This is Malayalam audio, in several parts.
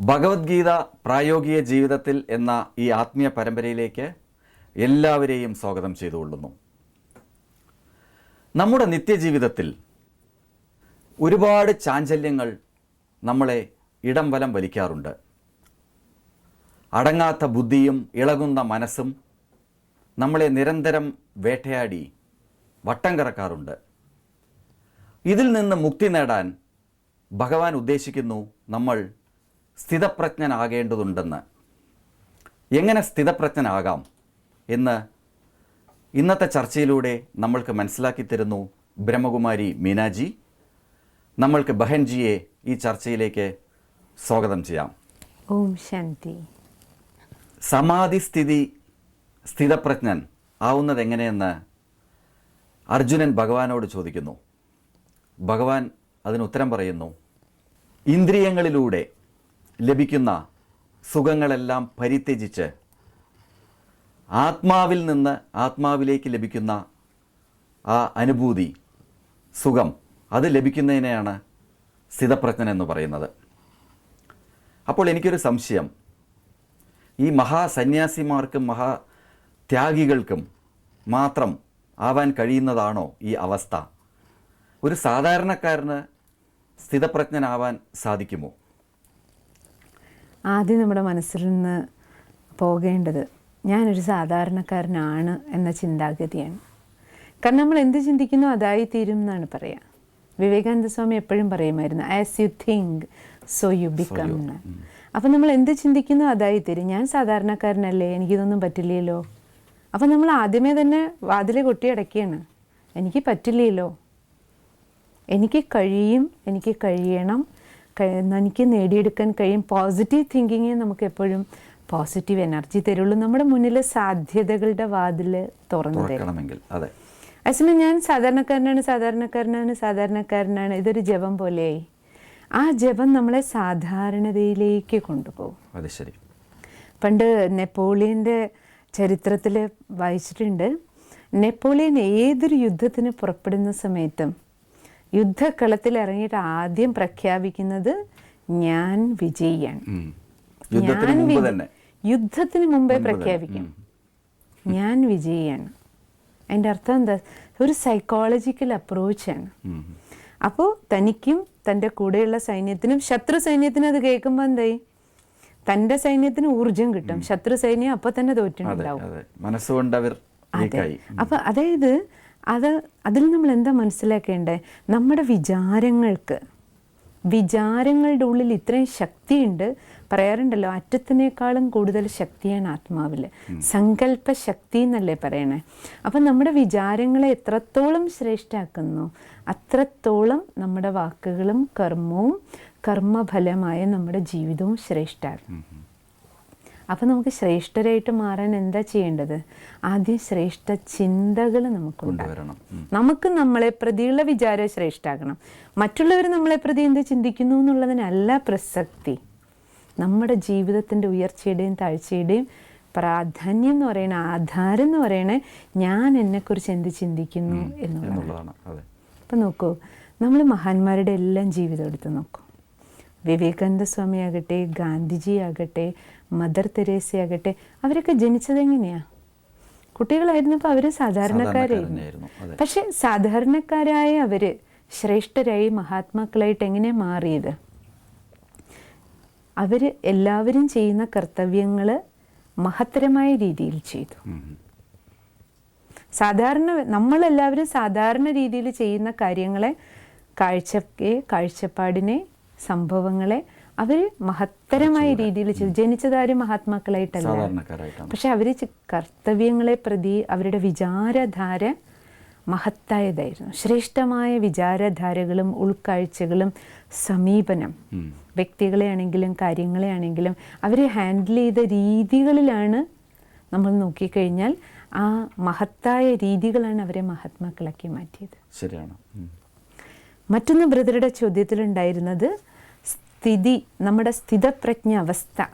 ഭഗവത്ഗീത പ്രായോഗിക ജീവിതത്തിൽ എന്ന ഈ ആത്മീയ പരമ്പരയിലേക്ക് എല്ലാവരെയും സ്വാഗതം ചെയ്തുകൊള്ളുന്നു. നമ്മുടെ നിത്യജീവിതത്തിൽ ഒരുപാട് ചാഞ്ചല്യങ്ങൾ നമ്മളെ ഇടം വലം വലിക്കാറുണ്ട്. അടങ്ങാത്ത ബുദ്ധിയും ഇളകുന്ന മനസ്സും നമ്മളെ നിരന്തരം വേട്ടയാടി വട്ടം കറക്കാറുണ്ട്. ഇതിൽ നിന്ന് മുക്തി നേടാൻ ഭഗവാൻ ഉദ്ദേശിക്കുന്നു നമ്മൾ സ്ഥിതപ്രജ്ഞനാകേണ്ടതുണ്ടെന്ന്. എങ്ങനെ സ്ഥിതപ്രജ്ഞനാകാം എന്ന് ഇന്നത്തെ ചർച്ചയിലൂടെ നമ്മൾക്ക് മനസ്സിലാക്കി തരുന്നു ബ്രഹ്മകുമാരി മീനാജി. നമ്മൾക്ക് ബഹൻജിയെ ഈ ചർച്ചയിലേക്ക് സ്വാഗതം ചെയ്യാം. ഓം ശാന്തി. സമാധിസ്ഥിതി സ്ഥിതപ്രജ്ഞൻ ആവുന്നത് എങ്ങനെയെന്ന് അർജുനൻ ഭഗവാനോട് ചോദിക്കുന്നു. ഭഗവാൻ അതിന് ഉത്തരം പറയുന്നു. ഇന്ദ്രിയങ്ങളിലൂടെ ലഭിക്കുന്ന സുഖങ്ങളെല്ലാം പരിത്യജിച്ച് ആത്മാവിൽ നിന്ന് ആത്മാവിലേക്ക് ലഭിക്കുന്ന ആ അനുഭൂതി സുഖം അത് ലഭിക്കുന്നതിനെയാണ് സ്ഥിതപ്രജ്ഞൻ എന്ന് പറയുന്നത്. അപ്പോൾ എനിക്കൊരു സംശയം. ഈ മഹാസന്യാസിമാർക്കും മഹാത്യാഗികൾക്കും മാത്രം ആവാൻ കഴിയുന്നതാണോ ഈ അവസ്ഥ? ഒരു സാധാരണക്കാരന് സ്ഥിതപ്രജ്ഞനാവാൻ സാധിക്കുമോ? ആദ്യം നമ്മുടെ മനസ്സിൽ നിന്ന് പോകേണ്ടത് ഞാനൊരു സാധാരണക്കാരനാണ് എന്ന ചിന്താഗതിയാണ്. കാരണം നമ്മൾ എന്ത് ചിന്തിക്കുന്നു അതായി തീരും എന്നാണ് പറയുക വിവേകാനന്ദ സ്വാമി എപ്പോഴും പറയുമായിരുന്നു as you think so you become എന്ന്. അപ്പം നമ്മൾ എന്ത് ചിന്തിക്കുന്നു അതായി തീരും. ഞാൻ സാധാരണക്കാരനല്ലേ എനിക്കിതൊന്നും പറ്റില്ലല്ലോ. അപ്പം നമ്മൾ ആദ്യമേ തന്നെ വാതിലെ കൊട്ടിയടക്കുകയാണ് എനിക്ക് പറ്റില്ലല്ലോ. എനിക്ക് കഴിയും എനിക്ക് കഴിയണം കഴി- എനിക്ക് നേടിയെടുക്കാൻ കഴിയും. പോസിറ്റീവ് തിങ്കിങ്ങേ നമുക്ക് എപ്പോഴും പോസിറ്റീവ് എനർജി തരുള്ളൂ. നമ്മുടെ മുന്നിൽ സാധ്യതകളുടെ വാതിൽ തുറന്നു തരണമെങ്കിൽ അതെ. അതേസമയം ഞാൻ സാധാരണക്കാരനാണ് സാധാരണക്കാരനാണ് സാധാരണക്കാരനാണ്. ഇതൊരു ജപം പോലെയായി. ആ ജപം നമ്മളെ സാധാരണതയിലേക്ക് കൊണ്ടുപോകും. അത് ശരി. പണ്ട് നെപ്പോളിയന്റെ ചരിത്രത്തിൽ വായിച്ചിട്ടുണ്ട്. നെപ്പോളിയൻ ഏതൊരു യുദ്ധത്തിന് പുറപ്പെടുന്ന സമയത്തും യുദ്ധക്കളത്തിൽ ഇറങ്ങിയിട്ട് ആദ്യം പ്രഖ്യാപിക്കുന്നത് ഞാൻ വിജയിയാണ് ഞാൻ യുദ്ധത്തിന് മുമ്പേ പ്രഖ്യാപിക്കും. ഞാൻ വിജയിയാണ് അതിന്റെ അർത്ഥം എന്താ? ഒരു സൈക്കോളജിക്കൽ അപ്രോച്ചാണ്. അപ്പോൾ തനിക്കും തന്റെ കൂടെയുള്ള സൈന്യത്തിനും ശത്രു സൈന്യത്തിനും അത് കേൾക്കുമ്പോൾ എന്തായി? തന്റെ സൈന്യത്തിന് ഊർജം കിട്ടും. ശത്രു സൈന്യം അപ്പോൾ തന്നെ തോറ്റിട്ടുണ്ടാവും. മനസ്സുകൊണ്ട് അവർ അതെ. വീക്കായി. അപ്പൊ അതായത് അത് അതിൽ നമ്മൾ എന്താ മനസ്സിലാക്കേണ്ടത് നമ്മുടെ വിചാരങ്ങൾക്ക് വിചാരങ്ങളുടെ ഉള്ളിൽ ഇത്രയും ശക്തിയുണ്ട്. പറയാറുണ്ടല്ലോ അറ്റത്തിനേക്കാളും കൂടുതൽ ശക്തിയാണ് ആത്മാവിൽ സങ്കല്പ ശക്തി എന്നല്ലേ പറയണേ? അപ്പം നമ്മുടെ വിചാരങ്ങളെ എത്രത്തോളം ശ്രേഷ്ഠാക്കുന്നു അത്രത്തോളം നമ്മുടെ വാക്കുകളും കർമ്മവും കർമ്മഫലമായ നമ്മുടെ ജീവിതവും ശ്രേഷ്ഠാകും അപ്പം നമുക്ക് ശ്രേഷ്ഠരായിട്ട് മാറാൻ എന്താ ചെയ്യേണ്ടത്? ആദ്യം ശ്രേഷ്ഠ ചിന്തകൾ നമുക്കുണ്ടാകും കൊണ്ടുവരണം. നമുക്ക് നമ്മളെ പ്രതിയുള്ള വിചാരം ശ്രേഷ്ഠാക്കണം. മറ്റുള്ളവർ നമ്മളെ പ്രതി എന്ത് ചിന്തിക്കുന്നു എന്നുള്ളതിനല്ല പ്രസക്തി. നമ്മുടെ ജീവിതത്തിന്റെ ഉയർച്ചയുടെയും താഴ്ചയുടെയും പ്രാധാന്യം എന്ന് പറയുന്ന ആധാരം എന്ന് പറയണ ഞാൻ എന്നെക്കുറിച്ച് എന്ത് ചിന്തിക്കുന്നു എന്നുള്ളതാണ്. അപ്പം നോക്കൂ നമ്മൾ മഹാന്മാരുടെ എല്ലാം ജീവിതം എടുത്ത് നോക്കൂ. വിവേകാനന്ദ സ്വാമി ആകട്ടെ ഗാന്ധിജി ആകട്ടെ മദർ തെരേസയാകട്ടെ അവരൊക്കെ ജനിച്ചത് എങ്ങനെയാ കുട്ടികളായിരുന്നപ്പോൾ അവർ സാധാരണക്കാരായിരുന്നു. പക്ഷെ സാധാരണക്കാരായ അവർ ശ്രേഷ്ഠരായി മഹാത്മാക്കളായിട്ട് എങ്ങനെ മാറിയത്? അവർ എല്ലാവരും ചെയ്യുന്ന കർത്തവ്യങ്ങൾ മഹത്തരമായ രീതിയിൽ ചെയ്തു. സാധാരണ നമ്മളെല്ലാവരും സാധാരണ രീതിയിൽ ചെയ്യുന്ന കാര്യങ്ങളെ കാഴ്ചയെ കാഴ്ചപ്പാടിനെ സംഭവങ്ങളെ അവർ മഹത്തരമായ രീതിയിൽ ജനിച്ചതാരും മഹാത്മാക്കളായിട്ടല്ല. പക്ഷെ അവർ കർത്തവ്യങ്ങളെ പ്രതി അവരുടെ വിചാരധാര മഹത്തായതായിരുന്നു. ശ്രേഷ്ഠമായ വിചാരധാരകളും ഉൾക്കാഴ്ചകളും സമീപനം. വ്യക്തികളെ ആണെങ്കിലും കാര്യങ്ങളെ ആണെങ്കിലും അവർ ഹാൻഡിൽ ചെയ്ത രീതികളിലാണ് നമ്മൾ നോക്കിക്കഴിഞ്ഞാൽ ആ മഹത്തായ രീതികളാണ് അവരെ മഹാത്മാക്കളാക്കി മാറ്റിയത്. ശരിയാണ്. മറ്റൊന്ന് ബ്രദറുടെ ചോദ്യത്തിലുണ്ടായിരുന്നത് സ്ഥിതി നമ്മുടെ സ്ഥിതപ്രജ്ഞ അവസ്ഥ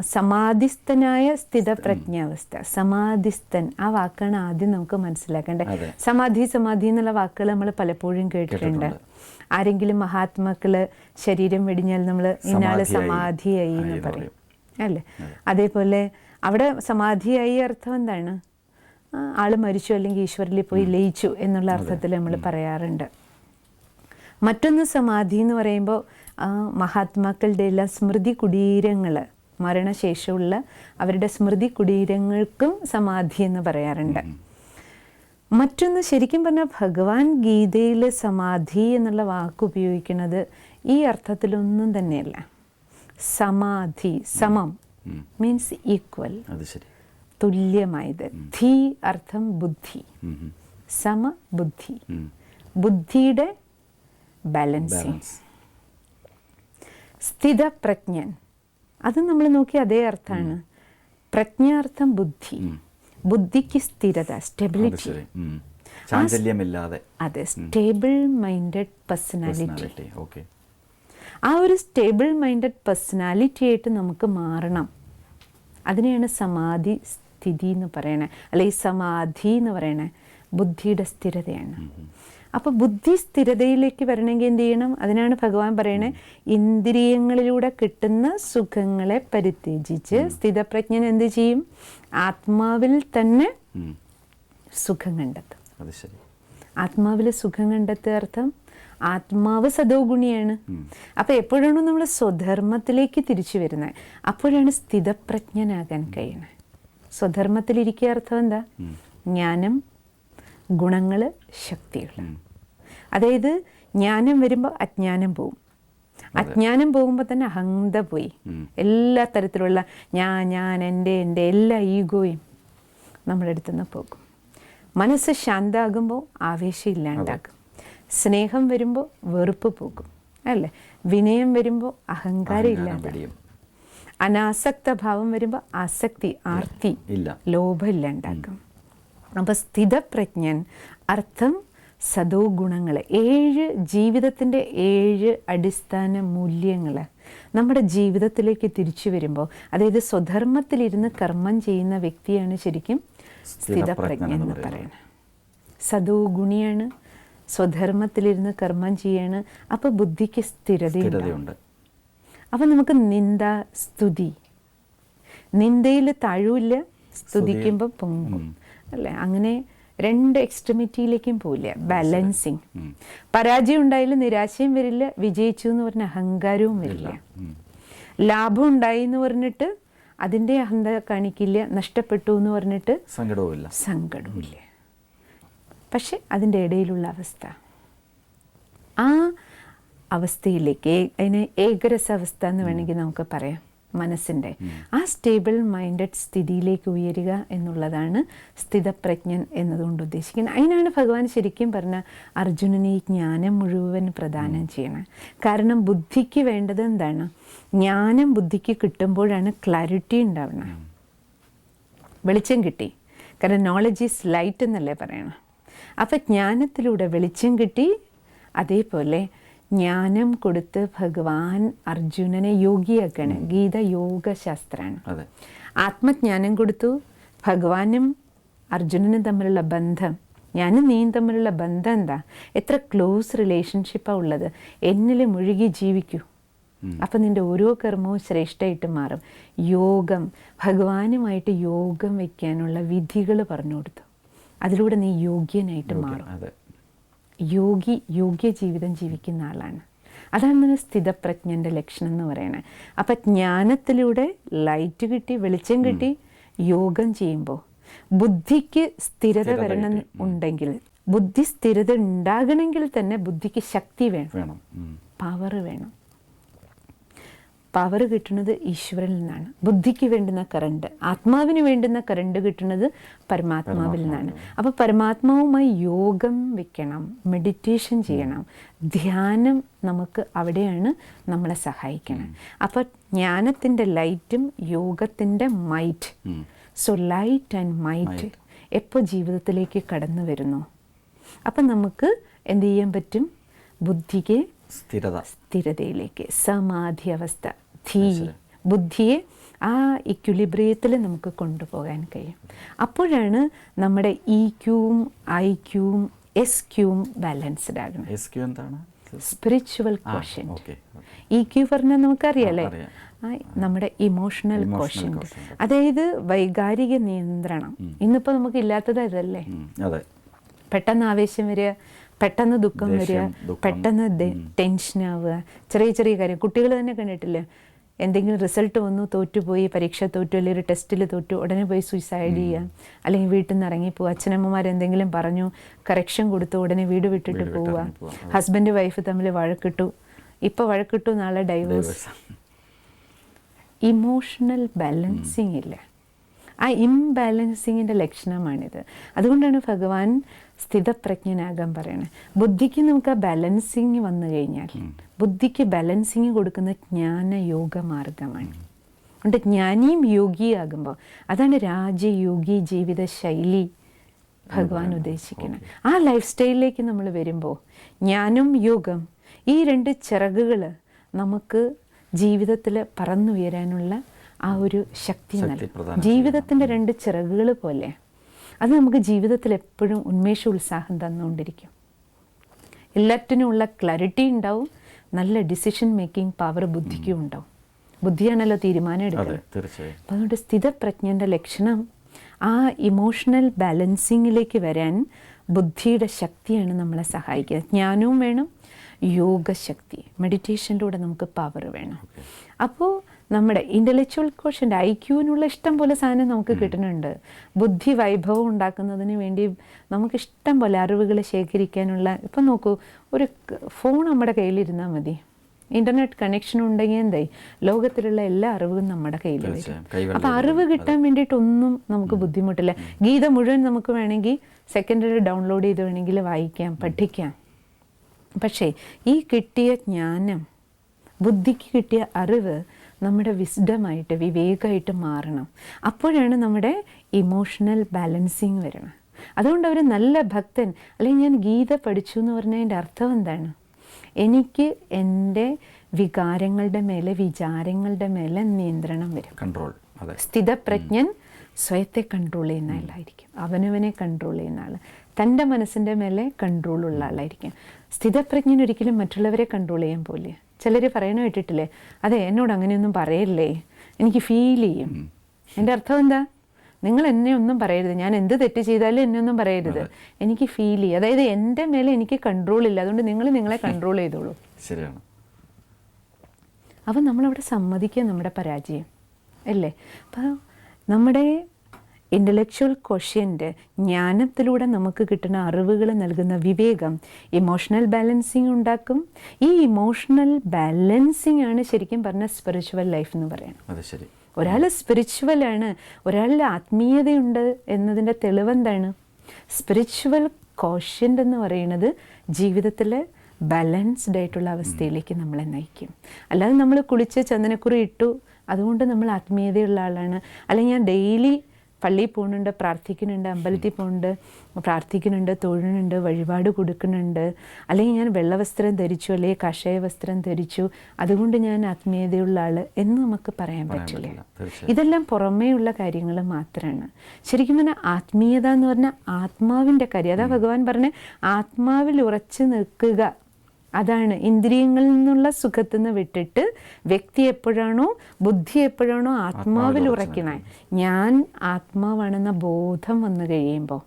സമാധിസ്ഥനായ സ്ഥിതപ്രജ്ഞാവസ്ഥ. സമാധിസ്ഥൻ. ആ വാക്കാണ് ആദ്യം നമുക്ക് മനസ്സിലാക്കേണ്ടത്. സമാധി സമാധി എന്നുള്ള വാക്കുകൾ നമ്മൾ പലപ്പോഴും കേട്ടിട്ടുണ്ട്. ആരെങ്കിലും മഹാത്മാക്കൾ ശരീരം വെടിഞ്ഞാൽ നമ്മൾ ഇന്നാൾ സമാധിയായി. എന്ന് പറയും. അല്ലേ? അതേപോലെ അവിടെ സമാധിയായി അർത്ഥം എന്താണ്? ആൾ മരിച്ചു അല്ലെങ്കിൽ ഈശ്വരിൽ പോയി ലയിച്ചു എന്നുള്ള അർത്ഥത്തിൽ നമ്മൾ പറയാറുണ്ട്. മറ്റൊന്ന് സമാധി എന്ന് പറയുമ്പോൾ ആ, മഹാത്മാക്കളുടെ എല്ലാം സ്മൃതി കുടീരങ്ങൾ മരണശേഷമുള്ള അവരുടെ സ്മൃതി കുടീരങ്ങൾക്കും സമാധി എന്ന് പറയാറുണ്ട്. മറ്റൊന്ന് ശരിക്കും പറഞ്ഞാൽ ഭഗവാൻ ഗീതയിൽ സമാധി എന്നുള്ള വാക്ക് ഉപയോഗിക്കുന്നത് ഈ അർത്ഥത്തിലൊന്നും തന്നെയല്ല. സമാധി സമം മീൻസ് ഈക്വൽ തുല്യമായത്. ധി അർത്ഥം ബുദ്ധി. ഉം. ഉം. സമ ബുദ്ധി ബുദ്ധിയുടെ ബാലൻസിങ് ബാലൻസ് സ്ഥിതപ്രജ്ഞൻ അത് നമ്മൾ നോക്കിയ അതേ അർത്ഥമാണ്. പ്രജ്ഞാർത്ഥം ബുദ്ധി. ബുദ്ധിക്ക് സ്ഥിരത സ്റ്റെബിലിറ്റി. ചാഞ്ചല്യമില്ലാതെ. അതെ സ്റ്റേബിൾ മൈൻഡഡ് പേഴ്സണാലിറ്റി ഓക്കെ ആ ഒരു സ്റ്റേബിൾ മൈൻഡഡ് പേഴ്സണാലിറ്റി ആയിട്ട് നമുക്ക് മാറണം. അതിനെയാണ് സമാധി സ്ഥിതി എന്ന് പറയണേ. അല്ലെ സമാധി എന്ന് പറയണേ. ബുദ്ധിയുടെ സ്ഥിരതയാണ്. അപ്പോൾ ബുദ്ധി സ്ഥിരതയിലേക്ക് വരണമെങ്കിൽ എന്ത് ചെയ്യണം? അതിനാണ് ഭഗവാൻ പറയണേ ഇന്ദ്രിയങ്ങളിലൂടെ കിട്ടുന്ന സുഖങ്ങളെ പരിത്യജിച്ച് സ്ഥിതപ്രജ്ഞൻ എന്ത് ചെയ്യും? ആത്മാവിൽ തന്നെ സുഖം കണ്ടെത്തും. ആത്മാവിൽ സുഖം കണ്ടെത്തുക അർത്ഥം ആത്മാവ് സദോ ഗുണിയാണ് അപ്പൊ എപ്പോഴാണോ നമ്മൾ സ്വധർമ്മത്തിലേക്ക് തിരിച്ചു വരുന്നത് അപ്പോഴാണ് സ്ഥിതപ്രജ്ഞനാകാൻ കഴിയുന്നത് സ്വധർമ്മത്തിലിരിക്കുക അർത്ഥം എന്താ? ജ്ഞാനം ഗുണങ്ങൾ ശക്തികൾ. അതായത് ജ്ഞാനം വരുമ്പോൾ അജ്ഞാനം പോവും. അജ്ഞാനം പോകുമ്പോൾ തന്നെ അഹന്ത പോയി. എല്ലാ തരത്തിലുള്ള ഞാൻ ഞാൻ എന്റെ എന്റെ എല്ലാ ഈഗോയും നമ്മുടെ അടുത്ത് നിന്ന് പോകും. മനസ്സ് ശാന്താകുമ്പോൾ ആവേശം ഇല്ലാണ്ടാകും. സ്നേഹം വരുമ്പോൾ വെറുപ്പ് പോകും. അല്ലേ? വിനയം വരുമ്പോൾ അഹങ്കാരം ഇല്ലാണ്ടാകും. അനാസക്ത ഭാവം വരുമ്പോൾ ആസക്തി ആർത്തി. ലോഭം ഇല്ലാണ്ടാക്കും അപ്പം സ്ഥിതപ്രജ്ഞൻ അർത്ഥം സദോ ഗുണങ്ങൾ ഏഴ് ജീവിതത്തിന്റെ ഏഴ് അടിസ്ഥാന മൂല്യങ്ങൾ നമ്മുടെ ജീവിതത്തിലേക്ക് തിരിച്ചു വരുമ്പോൾ അതായത് സ്വധർമ്മത്തിലിരുന്ന് കർമ്മം ചെയ്യുന്ന വ്യക്തിയാണ് ശരിക്കും സ്ഥിതപ്രജ്ഞൻ എന്ന് പറയുന്നത്. സദോ ഗുണിയാണ് സ്വധർമ്മത്തിലിരുന്ന് കർമ്മം ചെയ്യാണ്. അപ്പോൾ ബുദ്ധിക്ക് സ്ഥിരതയുണ്ട്. സ്ഥിരതയുണ്ട്. അപ്പം നമുക്ക് നിന്ദ സ്തുതി. നിന്ദയിൽ താഴൂല്ല സ്തുതിക്കുമ്പോൾ പൊങ്ങും. അല്ലേ? അങ്ങനെ രണ്ട് എക്സ്ട്രിമിറ്റിയിലേക്കും പോവില്ല. ബാലൻസിങ് പരാജയം ഉണ്ടായാലും നിരാശയും വരില്ല വിജയിച്ചു എന്ന് പറഞ്ഞ അഹങ്കാരവും വരില്ല. ലാഭം ഉണ്ടായി എന്ന് പറഞ്ഞിട്ട് അതിന്റെ അഹന്ത കാണിക്കില്ല നഷ്ടപ്പെട്ടു എന്ന് പറഞ്ഞിട്ട് സങ്കടവുമില്ല സങ്കടവുമില്ല പക്ഷെ അതിന്റെ ഇടയിലുള്ള അവസ്ഥ. ആ അവസ്ഥയിലേക്ക് അതിന് ഏകരസ അവസ്ഥ എന്ന് വേണമെങ്കിൽ നമുക്ക് പറയാം. മനസ്സിന്റെ. ആ സ്റ്റേബിൾ മൈൻഡഡ് സ്ഥിതിയിലേക്ക് ഉയരുക എന്നുള്ളതാണ് സ്ഥിതപ്രജ്ഞൻ എന്നതുകൊണ്ട് ഉദ്ദേശിക്കുന്നത്. അതിനാണ് ഭഗവാൻ ശരിക്കും പറഞ്ഞ അർജുനന് ഈ ജ്ഞാനം മുഴുവൻ പ്രദാനം ചെയ്യണം. കാരണം ബുദ്ധിക്ക് വേണ്ടത് എന്താണ്? ജ്ഞാനം ബുദ്ധിക്ക് കിട്ടുമ്പോഴാണ് ക്ലാരിറ്റി ഉണ്ടാവുന്നത് വെളിച്ചം കിട്ടി. കാരണം നോളജ് ഈസ് ലൈറ്റ് എന്നല്ലേ പറയണം. അപ്പം ജ്ഞാനത്തിലൂടെ വെളിച്ചം കിട്ടി അതേപോലെ ജ്ഞാനം കൊടുത്ത് ഭഗവാൻ അർജുനനെ യോഗിയാക്കാണ്. ഗീത യോഗശാസ്ത്രമാണ് ആത്മജ്ഞാനം കൊടുത്തു. ഭഗവാനും അർജുനനും തമ്മിലുള്ള ബന്ധം ഞാനും നീയും തമ്മിലുള്ള ബന്ധം എന്താ? എത്ര ക്ലോസ് റിലേഷൻഷിപ്പാണ് ഉള്ളത്. എന്നിൽ മുഴുകി ജീവിക്കൂ. അപ്പം നിന്റെ ഓരോ കർമ്മവും ശ്രേഷ്ഠമായിട്ട് മാറും. യോഗം ഭഗവാനുമായിട്ട് യോഗം വയ്ക്കാനുള്ള വിധികൾ പറഞ്ഞു കൊടുത്തു. അതിലൂടെ നീ യോഗ്യനായിട്ട് മാറും. യോഗി യോഗ്യ ജീവിതം ജീവിക്കുന്ന ആളാണ്. അതാണ് സ്ഥിതപ്രജ്ഞന്റെ ലക്ഷണം എന്ന് പറയുന്നത് അപ്പം ജ്ഞാനത്തിലൂടെ ലൈറ്റ് കിട്ടി വെളിച്ചം കിട്ടി യോഗം ചെയ്യുമ്പോൾ ബുദ്ധിക്ക് സ്ഥിരത വരണം ഉണ്ടെങ്കിൽ ബുദ്ധി സ്ഥിരത ഉണ്ടാകണമെങ്കിൽ തന്നെ ബുദ്ധിക്ക് ശക്തി വേണം. പവർ വേണം. പവർ കിട്ടുന്നത് ഈശ്വരനിൽ നിന്നാണ്. ബുദ്ധിക്ക് വേണ്ടുന്ന കറണ്ട് ആത്മാവിന് വേണ്ടുന്ന കറണ്ട് കിട്ടുന്നത് പരമാത്മാവിൽ നിന്നാണ്. അപ്പോൾ പരമാത്മാവുമായി യോഗം വെക്കണം മെഡിറ്റേഷൻ ചെയ്യണം ധ്യാനം നമുക്ക് അവിടെയാണ് നമ്മളെ സഹായിക്കണം. അപ്പോൾ ജ്ഞാനത്തിന്റെ ലൈറ്റും യോഗത്തിന്റെ might so light and might എപ്പോൾ ജീവിതത്തിലേക്ക് കടന്നു വരുന്നു? അപ്പം നമുക്ക് എന്ത് ചെയ്യാൻ പറ്റും? ബുദ്ധിക്ക് സ്ഥിരത. സ്ഥിരതയിലേക്ക് സമാധി അവസ്ഥ. ധീ ശരി. ബുദ്ധിയെ ആ ഇക്വിലിബ്രിയത്തിൽ നമുക്ക് കൊണ്ടുപോകാൻ കഴിയും. അപ്പോഴാണ് നമ്മുടെ ഇ ക്യൂവും ഐ ക്യൂവും എസ് ക്യൂവും ബാലൻസ്ഡ് ആകുന്നത്. എസ് ക്യൂ എന്താണ്? സ്പിരിച്വൽ കോഷൻ ഇ ക്യൂ പറഞ്ഞാൽ നമുക്കറിയാലേ. നമ്മുടെ ഇമോഷണൽ കോഷൻ അതായത് വൈകാരിക നിയന്ത്രണം. ഇന്നിപ്പോൾ നമുക്ക് ഇല്ലാത്തത് അതല്ലേ? അതെ. പെട്ടെന്ന് ആവേശം വരിക പെട്ടെന്ന് ദുഃഖം വരിക പെട്ടെന്ന് ടെൻഷൻ ആവുക. ചെറിയ ചെറിയ കാര്യം. കുട്ടികൾ തന്നെ കണ്ടിട്ടില്ലേ? എന്തെങ്കിലും റിസൾട്ട് വന്നു തോറ്റുപോയി പരീക്ഷ തോറ്റു അല്ലെങ്കിൽ ഒരു ടെസ്റ്റിൽ തോറ്റു ഉടനെ പോയി സൂയിസൈഡ് ചെയ്യുക. അല്ലെങ്കിൽ വീട്ടിൽ നിന്ന് ഇറങ്ങിപ്പോവുക. അച്ഛനമ്മമാർ എന്തെങ്കിലും പറഞ്ഞു കറക്ഷൻ കൊടുത്തു ഉടനെ വീട് വിട്ടിട്ട് വിട്ട് പോവുക. ഹസ്ബൻഡ് വൈഫ് തമ്മിൽ വഴക്കിട്ടു. ഇപ്പോൾ വഴക്കിട്ടു നാളെ ഡൈവേഴ്സ് ഇമോഷണൽ ബാലൻസിങ് ഇല്ല? ആ ഇംബാലൻസിങ്ങിന്റെ ലക്ഷണമാണിത്. അതുകൊണ്ടാണ് ഭഗവാൻ സ്ഥിതപ്രജ്ഞനാകാൻ പറയണേ. ബുദ്ധിക്ക് നമുക്ക് ആ ബാലൻസിങ് വന്നു കഴിഞ്ഞാൽ ബുദ്ധിക്ക് ബാലൻസിങ് കൊടുക്കുന്ന ജ്ഞാന യോഗ മാർഗമാണ്. അതുകൊണ്ട് ജ്ഞാനിയും യോഗിയാകുമ്പോൾ അതാണ് രാജയോഗി ജീവിത ശൈലി ഭഗവാൻ ഉദ്ദേശിക്കുന്നത് ആ ലൈഫ് സ്റ്റൈലിലേക്ക് നമ്മൾ വരുമ്പോൾ ജ്ഞാനം യോഗം ഈ രണ്ട് ചിറകുകൾ നമുക്ക് ജീവിതത്തിൽ പറന്നുയരാനുള്ള ആ ഒരു ശക്തി ശക്തി നൽകും. ജീവിതത്തിന്റെ രണ്ട് ചിറകുകൾ പോലെ അത് നമുക്ക് ജീവിതത്തിൽ എപ്പോഴും ഉന്മേഷ ഉത്സാഹം തന്നുകൊണ്ടിരിക്കും. എല്ലാറ്റിനും ഉള്ള ക്ലാരിറ്റി ഉണ്ടാവും നല്ല ഡിസിഷൻ മേക്കിംഗ് പവർ ബുദ്ധിക്കും ഉണ്ടാവും. ബുദ്ധിയാണല്ലോ തീരുമാനം എടുക്കുന്നത് അപ്പം അതുകൊണ്ട് സ്ഥിതപ്രജ്ഞന്റെ ലക്ഷണം ആ ഇമോഷണൽ ബാലൻസിങ്ങിലേക്ക് വരാൻ ബുദ്ധിയുടെ ശക്തിയാണ് നമ്മളെ സഹായിക്കുക. ജ്ഞാനവും വേണം യോഗശക്തി. മെഡിറ്റേഷനിലൂടെ നമുക്ക് പവർ വേണം. അപ്പോൾ നമ്മുടെ ഇന്റലക്ച്വൽ കോഷന്റെ ഐ ക്യൂവിനുള്ള ഇഷ്ടം പോലെ സാധനം നമുക്ക് കിട്ടുന്നുണ്ട്. ബുദ്ധി വൈഭവം ഉണ്ടാക്കുന്നതിന് വേണ്ടി നമുക്ക് ഇഷ്ടം പോലെ അറിവുകൾ ശേഖരിക്കാനുള്ള ഇപ്പം നോക്കൂ ഒരു ഫോൺ നമ്മുടെ കയ്യിലിരുന്നാൽ മതി. ഇന്റർനെറ്റ് കണക്ഷൻ ഉണ്ടെങ്കിൽ എന്തായി ലോകത്തിലുള്ള എല്ലാ അറിവും നമ്മുടെ കയ്യിൽ വരും. അപ്പം അപ്പോൾ അറിവ് കിട്ടാൻ വേണ്ടിയിട്ടൊന്നും നമുക്ക് ബുദ്ധിമുട്ടില്ല. ഗീത മുഴുവൻ നമുക്ക് വേണമെങ്കിൽ സെക്കൻഡറി ഡൗൺലോഡ് ചെയ്ത് വേണമെങ്കിൽ വായിക്കാം പഠിക്കാം. പക്ഷേ ഈ കിട്ടിയ ജ്ഞാനം ബുദ്ധിക്ക് കിട്ടിയ അറിവ് നമ്മുടെ വിസ്ഡമായിട്ട് വിവേകമായിട്ട് മാറണം. അപ്പോഴാണ് നമ്മുടെ ഇമോഷണൽ ബാലൻസിങ് വരണം അതുകൊണ്ട് അവർ നല്ല ഭക്തൻ. അല്ലെങ്കിൽ ഞാൻ ഗീത പഠിച്ചു എന്ന് പറഞ്ഞതിന്റെ അർത്ഥം എന്താണ്? എനിക്ക് എന്റെ വികാരങ്ങളുടെ മേലെ വിചാരങ്ങളുടെ മേലെ നിയന്ത്രണം വരും. കൺട്രോൾ സ്ഥിതപ്രജ്ഞൻ സ്വയത്തെ കൺട്രോൾ ചെയ്യുന്ന ആളായിരിക്കും. അവനവനെ കൺട്രോൾ ചെയ്യുന്ന ആൾ തന്റെ മനസ്സിന്റെ മേലെ കൺട്രോൾ ഉള്ള ആളായിരിക്കും. സ്ഥിതപ്രജ്ഞൻ ഒരിക്കലും മറ്റുള്ളവരെ കൺട്രോൾ ചെയ്യാൻ പോലെ ചിലർ പറയണ കേട്ടിട്ടില്ലേ? അതെ എന്നോട് അങ്ങനെയൊന്നും പറയല്ലേ? എനിക്ക് ഫീൽ ചെയ്യും. എന്റെ അർത്ഥം എന്താ? നിങ്ങൾ എന്നെ ഒന്നും പറയരുത്. ഞാൻ എന്ത് തെറ്റ് ചെയ്താലും എന്നെ ഒന്നും പറയരുത്. എനിക്ക് ഫീൽ ചെയ്യും. അതായത് എന്റെ മേലെ എനിക്ക് കൺട്രോൾ ഇല്ല. അതുകൊണ്ട് നിങ്ങൾ നിങ്ങളെ കൺട്രോൾ ചെയ്തോളൂ. ശരിയാണ്. അപ്പം നമ്മളവിടെ സമ്മതിക്കുക നമ്മുടെ പരാജയം. അല്ലേ? അപ്പോൾ നമ്മുടെ ഇന്റലക്ച്വൽ ക്വഷ്യന്റ് ജ്ഞാനത്തിലൂടെ നമുക്ക് കിട്ടുന്ന അറിവുകൾ നൽകുന്ന വിവേകം ഇമോഷണൽ ബാലൻസിങ് ഉണ്ടാക്കും. ഈ ഇമോഷണൽ ബാലൻസിങ് ആണ് ശരിക്കും പറഞ്ഞ സ്പിരിച്വൽ ലൈഫ് എന്ന് പറയുന്നത്. അതെ ശരി. ഒരാൾ സ്പിരിച്വലാണ് ഒരാളിൽ ആത്മീയതയുണ്ട് എന്നതിന്റെ തെളിവെന്താണ് സ്പിരിച്വൽ കോഷ്യന്റ് എന്ന് പറയുന്നത് ജീവിതത്തിൽ ബാലൻസ്ഡ് ആയിട്ടുള്ള അവസ്ഥയിലേക്ക് നമ്മളെ നയിക്കും. അല്ലാതെ നമ്മൾ കുളിച്ച് ചന്ദനക്കുറി ഇട്ടു അതുകൊണ്ട് നമ്മൾ ആത്മീയതയുള്ള ആളാണ്. അല്ലെങ്കിൽ ഞാൻ ഡെയിലി പള്ളിയിൽ പോകുന്നുണ്ട് പ്രാർത്ഥിക്കുന്നുണ്ട് അമ്പലത്തിൽ പോകുന്നുണ്ട് പ്രാർത്ഥിക്കുന്നുണ്ട് തൊഴുന്നുണ്ട് വഴിപാട് കൊടുക്കുന്നുണ്ട്. അല്ലെങ്കിൽ ഞാൻ വെള്ളവസ്ത്രം ധരിച്ചു അല്ലെങ്കിൽ കഷായ വസ്ത്രം ധരിച്ചു അതുകൊണ്ട് ഞാൻ ആത്മീയതയുള്ള ആൾ എന്ന് നമുക്ക് പറയാൻ പറ്റില്ല. ഇതെല്ലാം പുറമേയുള്ള കാര്യങ്ങൾ മാത്രമാണ്. ശരിക്കും പറഞ്ഞാൽ ആത്മീയത എന്ന് പറഞ്ഞാൽ ആത്മാവിന്റെ കാര്യം. അതാ ഭഗവാൻ പറഞ്ഞ ആത്മാവിൽ ഉറച്ചു നിൽക്കുക. അതാണ് ഇന്ദ്രിയങ്ങളിൽ നിന്നുള്ള സുഖത്തു നിന്ന് വിട്ടിട്ട് വ്യക്തി എപ്പോഴാണോ ബുദ്ധി എപ്പോഴാണോ ആത്മാവിൽ ഉറക്കണേ. ഞാൻ ആത്മാവാണെന്ന ബോധം വന്നു കഴിയുമ്പോൾ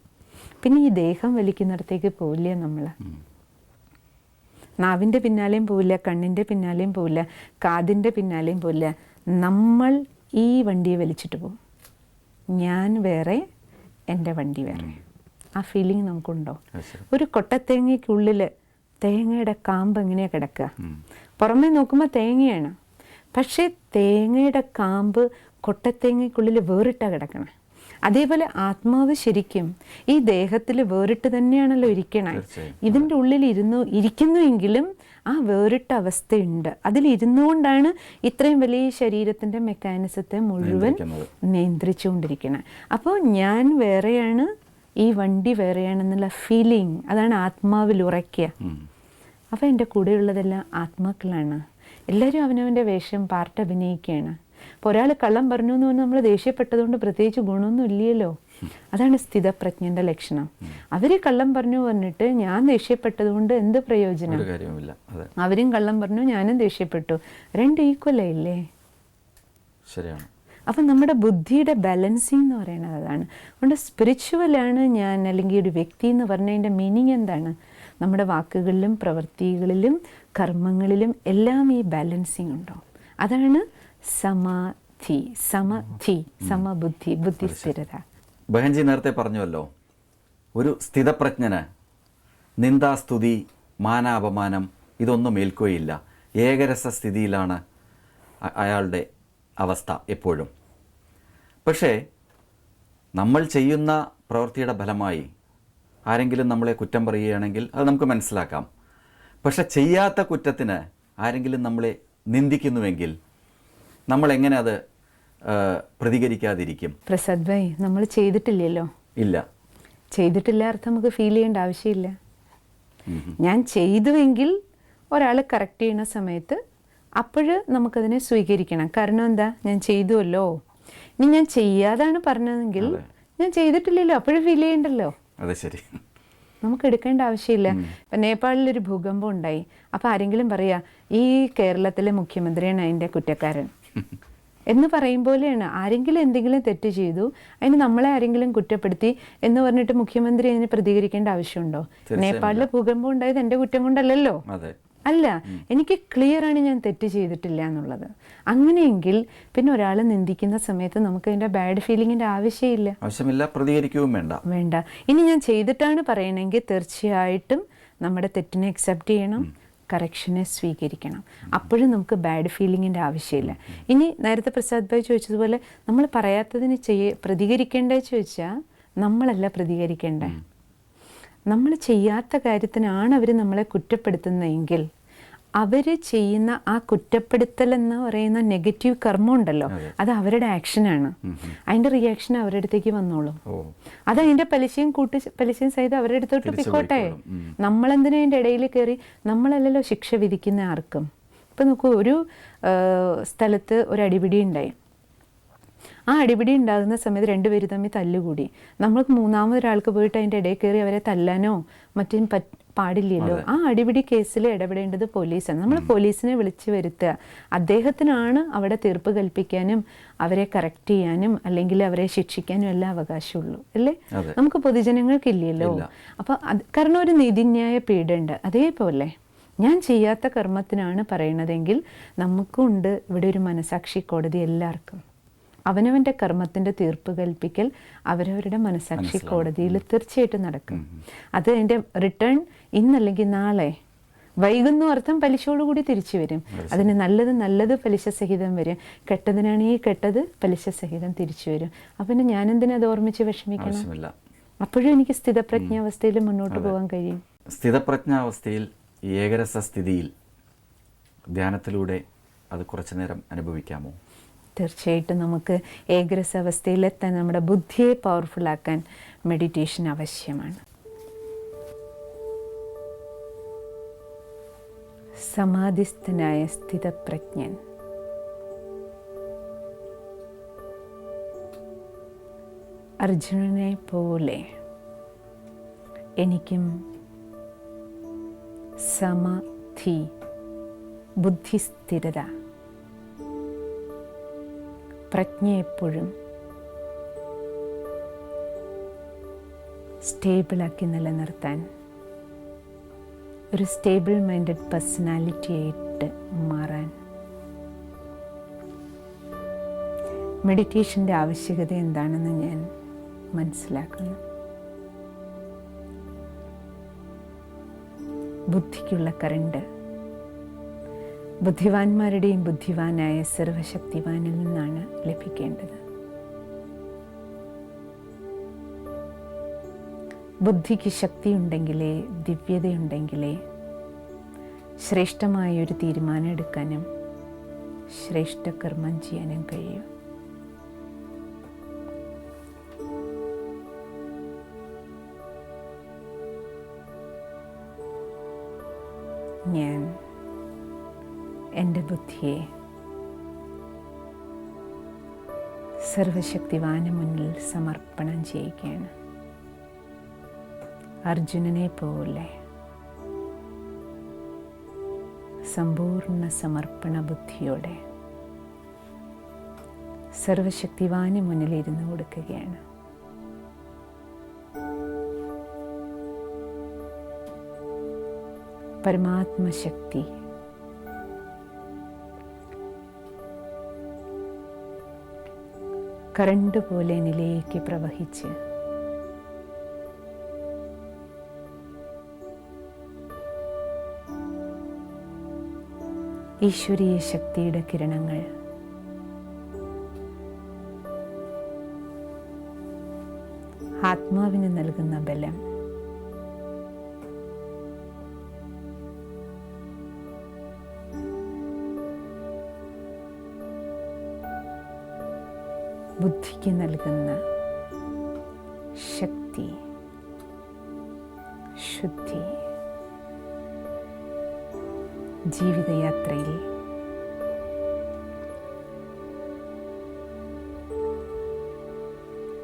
പിന്നെ ഈ ദേഹം വലിക്കുന്നിടത്തേക്ക് പോവില്ല നമ്മൾ നാവിന്റെ പിന്നാലെയും പോവില്ല കണ്ണിന്റെ പിന്നാലെയും പോവില്ല കാതിന്റെ പിന്നാലെയും പോവില്ല. നമ്മൾ ഈ വണ്ടിയെ വലിച്ചിട്ട് പോകും. ഞാൻ വേറെ എന്റെ വണ്ടി വേറെ. ആ ഫീലിംഗ് നമുക്കുണ്ടോ. ഒരു കൊട്ടത്തേങ്ങയ്ക്കുള്ളിൽ തേങ്ങയുടെ കാമ്പ് എങ്ങനെയാണ് കിടക്കുക? പുറമേ നോക്കുമ്പോൾ തേങ്ങയാണ്. പക്ഷേ തേങ്ങയുടെ കാമ്പ് കൊട്ടത്തേങ്ങയ്ക്കുള്ളിൽ വേറിട്ടാണ് കിടക്കണേ. അതേപോലെ ആത്മാവ് ശരിക്കും ഈ ദേഹത്തിൽ വേറിട്ട് തന്നെയാണല്ലോ ഇരിക്കണേ. ഇതിന്റെ ഉള്ളിൽ ഇരുന്നു ഇരിക്കുന്നുവെങ്കിലും ആ വേറിട്ട അവസ്ഥയുണ്ട്. അതിലിരുന്നുകൊണ്ടാണ് ഇത്രയും വലിയ ശരീരത്തിന്റെ മെക്കാനിസത്തെ മുഴുവൻ. നിയന്ത്രിച്ചുകൊണ്ടിരിക്കുന്നത് അപ്പോൾ ഞാൻ വേറെയാണ് ഈ വണ്ടി വേറെയാണെന്നുള്ള ഫീലിംഗ് അതാണ് ആത്മാവിൽ ഉറയ്ക്കുക. ഉം. അപ്പോൾ എന്റെ കൂടെയുള്ളതെല്ലാം ആത്മാക്കളാണ്. എല്ലാവരും അവനവന്റെ വേഷം പാർട്ട് അഭിനയിക്കുകയാണ്. അപ്പോൾ ഒരാൾ കള്ളം പറഞ്ഞു എന്ന് പറഞ്ഞാൽ നമ്മൾ ദേഷ്യപ്പെട്ടതുകൊണ്ട് പ്രത്യേകിച്ച് ഗുണമൊന്നും ഇല്ലല്ലോ. അതാണ് സ്ഥിതപ്രജ്ഞന്റെ ലക്ഷണം. അവർ കള്ളം പറഞ്ഞു പറഞ്ഞിട്ട് ഞാൻ ദേഷ്യപ്പെട്ടതുകൊണ്ട് എന്ത് പ്രയോജനം? അവരും കള്ളം പറഞ്ഞു ഞാനും ദേഷ്യപ്പെട്ടു. രണ്ട് ഈക്വലായില്ലേ ശരിയാണ്. അപ്പം നമ്മുടെ ബുദ്ധിയുടെ ബാലൻസിങ് എന്ന് പറയുന്നത് അതാണ്. അതുകൊണ്ട് സ്പിരിച്വലാണ് ഞാൻ അല്ലെങ്കിൽ ഒരു വ്യക്തി എന്ന് പറഞ്ഞതിന്റെ മീനിങ് എന്താണ്? നമ്മുടെ വാക്കുകളിലും പ്രവൃത്തികളിലും കർമ്മങ്ങളിലും എല്ലാം ഈ ബാലൻസിങ് ഉണ്ടോ? അതാണ് സമാധി സമധി സമബുദ്ധി ബുദ്ധി സ്ഥിരത ബഹൻജി നേരത്തെ പറഞ്ഞുവല്ലോ ഒരു സ്ഥിതപ്രജ്ഞന് നിന്ദാസ്തുതി മാനാപമാനം ഇതൊന്നും ഏൽക്കുകയില്ല. ഏകരസ സ്ഥിതിയിലാണ് അയാളുടെ അവസ്ഥ എപ്പോഴും. പക്ഷേ നമ്മൾ ചെയ്യുന്ന പ്രവൃത്തിയുടെ ഫലമായി ആരെങ്കിലും നമ്മളെ കുറ്റം പറയുകയാണെങ്കിൽ അത് നമുക്ക് മനസ്സിലാക്കാം. പക്ഷെ ചെയ്യാത്ത കുറ്റത്തിന് ആരെങ്കിലും നമ്മളെ നിന്ദിക്കുന്നുവെങ്കിൽ നമ്മൾ എങ്ങനെ അത് പ്രതികരിക്കാതിരിക്കും? പ്രസാദ് ഭായ് നമ്മൾ ചെയ്തിട്ടില്ലല്ലോ? ഇല്ല. ചെയ്തിട്ടില്ല അർത്ഥം നമുക്ക് ഫീൽ ചെയ്യേണ്ട ആവശ്യമില്ല. ഞാൻ ചെയ്തുവെങ്കിൽ ഒരാൾ കറക്റ്റ് ചെയ്യുന്ന സമയത്ത് അപ്പോൾ നമുക്കതിനെ സ്വീകരിക്കണം. കാരണം എന്താ? ഞാൻ ചെയ്തുവല്ലോ. ഇനി ഞാൻ ചെയ്യാതാണ് പറഞ്ഞതെങ്കിൽ ഞാൻ ചെയ്തിട്ടില്ലല്ലോ. അപ്പോഴും ഫീൽ ചെയ്യണ്ടല്ലോ. അതെ ശരി. നമുക്ക് എടുക്കേണ്ട ആവശ്യമില്ല. ഇപ്പം നേപ്പാളിലൊരു ഭൂകമ്പം ഉണ്ടായി. അപ്പോൾ ആരെങ്കിലും പറയാ ഈ കേരളത്തിലെ മുഖ്യമന്ത്രിയാണ് അതിന്റെ കുറ്റക്കാരൻ. എന്ന് പറയും പോലെയാണ്. ആരെങ്കിലും എന്തെങ്കിലും തെറ്റ് ചെയ്തു അതിന് നമ്മളെ ആരെങ്കിലും കുറ്റപ്പെടുത്തി എന്ന് പറഞ്ഞിട്ട് മുഖ്യമന്ത്രി അതിന് പ്രതികരിക്കേണ്ട ആവശ്യമുണ്ടോ? നേപ്പാളിലെ ഭൂകമ്പം ഉണ്ടായത് എന്റെ കുറ്റം കൊണ്ടല്ലല്ലോ. അല്ല എനിക്ക് ക്ലിയർ ആണ് ഞാൻ തെറ്റ് ചെയ്തിട്ടില്ല എന്നുള്ളത്. അങ്ങനെയെങ്കിൽ പിന്നെ ഒരാൾ നിന്ദിക്കുന്ന സമയത്ത് നമുക്ക് അതിന്റെ ബാഡ് ഫീലിങ്ങിന്റെ ആവശ്യമില്ല. ആവശ്യമില്ല പ്രതികരിക്കുകയും വേണ്ട. വേണ്ട. ഇനി ഞാൻ ചെയ്തിട്ടാണ് പറയണമെങ്കിൽ തീർച്ചയായിട്ടും നമ്മുടെ തെറ്റിനെ അക്സെപ്റ്റ് ചെയ്യണം കറക്ഷനെ സ്വീകരിക്കണം. അപ്പോഴും നമുക്ക് ബാഡ് ഫീലിങ്ങിന്റെ ആവശ്യമില്ല. ഇനി നേരത്തെ പ്രസാദ് ഭായ് ചോദിച്ചതുപോലെ നമ്മൾ പറയാത്തതിന് ചെയ്യ പ്രതികരിക്കേണ്ടത് ചോദിച്ചാൽ നമ്മളല്ല പ്രതികരിക്കേണ്ടേ നമ്മൾ ചെയ്യാത്ത കാര്യത്തിനാണ് അവർ നമ്മളെ കുറ്റപ്പെടുത്തുന്നതെങ്കിൽ അവർ ചെയ്യുന്ന ആ കുറ്റപ്പെടുത്തൽ എന്ന് പറയുന്ന നെഗറ്റീവ് കർമ്മം ഉണ്ടല്ലോ അത് അവരുടെ ആക്ഷനാണ് അതിന്റെ റിയാക്ഷൻ അവരുടെ അടുത്തേക്ക് വന്നോളും. അത് അതിന്റെ പലിശയും കൂട്ടി പലിശയും സഹിതം അവരുടെ അടുത്തോട്ട് പിക്കോട്ടെ. നമ്മളെന്തിനാ അതിന്റെ ഇടയിൽ കയറി? നമ്മളല്ലല്ലോ ശിക്ഷ വിധിക്കുന്ന ആർക്കും. ഇപ്പം നോക്കൂ ഒരു സ്ഥലത്ത് ഒരു അടിപിടി ഉണ്ടായി. ആ അടിപിടി ഉണ്ടാകുന്ന സമയത്ത് രണ്ടുപേരും തമ്മിൽ തല്ലുകൂടി. നമ്മൾക്ക് മൂന്നാമതൊരാൾക്ക് പോയിട്ട് അതിന്റെ ഇടയിൽ കയറി അവരെ തല്ലാനോ മറ്റും പറ്റ് പാടില്ലല്ലോ. ആ അടിപിടി കേസിൽ ഇടപെടേണ്ടത് പോലീസാണ്. നമ്മൾ പോലീസിനെ വിളിച്ചു വരുത്തുക. അദ്ദേഹത്തിനാണ് അവിടെ തീർപ്പ് കൽപ്പിക്കാനും അവരെ കറക്റ്റ് ചെയ്യാനും അല്ലെങ്കിൽ അവരെ ശിക്ഷിക്കാനും എല്ലാം അവകാശമുള്ളൂ. അല്ലേ? നമുക്ക് പൊതുജനങ്ങൾക്കില്ലല്ലോ. ഇല്ലല്ലോ അപ്പോൾ അത് കാരണം ഒരു നീതിന്യായ പീഡുണ്ട് അതേപോലെ ഞാൻ ചെയ്യാത്ത കർമ്മത്തിനാണ് പറയണതെങ്കിൽ നമുക്കുണ്ട് ഇവിടെ ഒരു മനസാക്ഷി കോടതി എല്ലാവർക്കും. അവനവന്റെ കർമ്മത്തിന്റെ തീർപ്പ് കൽപ്പിക്കൽ അവരവരുടെ മനസാക്ഷി കോടതിയിൽ തീർച്ചയായിട്ടും നടക്കും. അത് അതിന്റെ റിട്ടേൺ ഇന്നല്ലെങ്കിൽ നാളെ. വൈകുന്നു അർത്ഥം പലിശയോടുകൂടി തിരിച്ചു വരും. അതിന് നല്ലത് നല്ലത് പലിശ സഹിതം വരും. കെട്ടതിനാണെങ്കിൽ കെട്ടത് പലിശ സഹിതം തിരിച്ചു വരും. അപ്പം ഞാനെന്തിനത് ഓർമ്മിച്ച് വിഷമിക്കണം? അപ്പോഴും എനിക്ക് സ്ഥിതപ്രജ്ഞാവസ്ഥയിൽ മുന്നോട്ട് പോകാൻ കഴിയും. സ്ഥിതപ്രജ്ഞാവസ്ഥയിൽ ഏകരസ സ്ഥിതിയിൽ ധ്യാനത്തിലൂടെ അത് കുറച്ചു നേരം അനുഭവിക്കാമോ? തീർച്ചയായിട്ടും നമുക്ക് ഏകരസ അവസ്ഥയിലെത്താൻ നമ്മുടെ ബുദ്ധിയെ പവർഫുള്ളാക്കാൻ മെഡിറ്റേഷൻ ആവശ്യമാണ്. സമാധിസ്ഥനായ സ്ഥിതപ്രജ്ഞൻ. അർജുനനെ പോലെ എനിക്കും സമാധി ബുദ്ധി ബുദ്ധിസ്ഥിരത. പ്രജ്ഞ എപ്പോഴും സ്റ്റേബിളാക്കി നിലനിർത്താൻ ഒരു സ്റ്റേബിൾ മൈൻഡഡ് പേഴ്സണാലിറ്റി ആയിട്ട് മാറാൻ. മെഡിറ്റേഷന്റെ ആവശ്യകത എന്താണെന്ന് ഞാൻ മനസ്സിലാക്കുന്നു. ബുദ്ധിക്കുള്ള കറണ്ട് ബുദ്ധിവാന്മാരുടെയും ബുദ്ധിവാനായ സർവശക്തിവാനിൽ നിന്നാണ് ലഭിക്കേണ്ടത്. ബുദ്ധിക്ക് ശക്തിയുണ്ടെങ്കിലേ ദിവ്യതയുണ്ടെങ്കിലേ ശ്രേഷ്ഠമായ ഒരു തീരുമാനം എടുക്കാനും ശ്രേഷ്ഠ കർമ്മം ചെയ്യാനും കഴിയും. ഞാൻ എന്റെ ബുദ്ധിയെ സർവശക്തിവാന് മുന്നിൽ സമർപ്പണം ചെയ്യുകയാണ്. അർജുനനെ പോലെ. സമ്പൂർണ സമർപ്പണ ബുദ്ധിയോടെ സർവശക്തിവാന് മുന്നിലിരുന്ന് കൊടുക്കുകയാണ്. പരമാത്മശക്തി. കറണ്ട് പോലെ നിലയിലേക്ക് പ്രവഹിച്ച് ഈശ്വരീയ ശക്തിയുടെ കിരണങ്ങൾ. ആത്മാവിന് നൽകുന്ന ബലം. ബുദ്ധിക്ക് നൽകുന്ന ശക്തി. ശുദ്ധി. ജീവിതയാത്രയിൽ.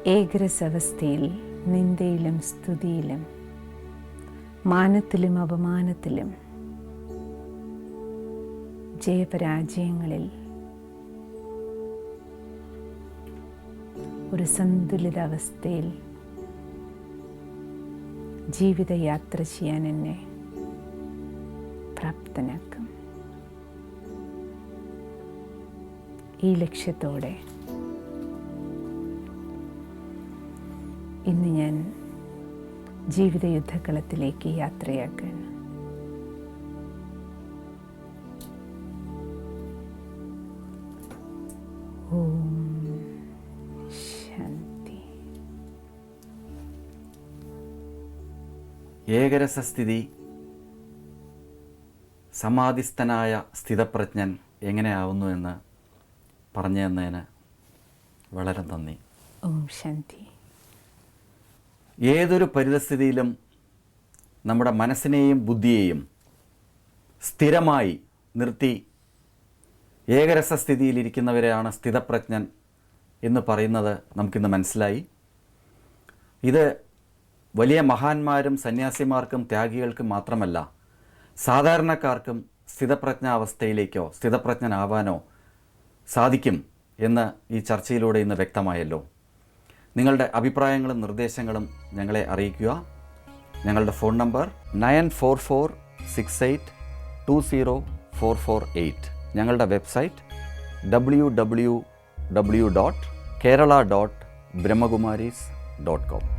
ഏകരസവസ്ഥയിൽ നിന്ദയിലും സ്തുതിയിലും മാനത്തിലും അപമാനത്തിലും ജയപരാജയങ്ങളിൽ ഒരു സന്തുലിതാവസ്ഥയിൽ ജീവിതയാത്ര ചെയ്യാൻ എന്നെ പ്രാപ്തനാക്കും. ഈ ലക്ഷ്യത്തോടെ. ഇന്ന് ഞാൻ ജീവിത യുദ്ധക്കളത്തിലേക്ക് യാത്രയാക്കാൻ. ഓം ശാന്തി. ഏകരസസ്ഥിതി. സമാധിസ്ഥനായ സ്ഥിതപ്രജ്ഞൻ എങ്ങനെയാവുന്നു എന്ന് പറഞ്ഞു തന്നതിന് വളരെ നന്ദി. ഓം ശാന്തി. ഏതൊരു പരിതസ്ഥിതിയിലും നമ്മുടെ മനസ്സിനെയും ബുദ്ധിയെയും സ്ഥിരമായി നിർത്തി ഏകരസസ്ഥിതിയിലിരിക്കുന്നവരെയാണ് സ്ഥിതപ്രജ്ഞൻ എന്ന് പറയുന്നത് നമുക്കിന്ന് മനസ്സിലായി. ഇത് വലിയ മഹാന്മാരും സന്യാസിമാർക്കും ത്യാഗികൾക്കും മാത്രമല്ല സാധാരണക്കാർക്കും സ്ഥിതപ്രജ്ഞാവസ്ഥയിലേക്കോ സ്ഥിതപ്രജ്ഞനാവാനോ സാധിക്കും എന്ന് ഈ ചർച്ചയിലൂടെ ഇന്ന് വ്യക്തമായല്ലോ. നിങ്ങളുടെ അഭിപ്രായങ്ങളും നിർദ്ദേശങ്ങളും ഞങ്ങളെ അറിയിക്കുക. ഞങ്ങളുടെ phone number nine four four six eight two zero four four eight. ഞങ്ങളുടെ website W W W dot Kerala dot Brahmakumaris dot com.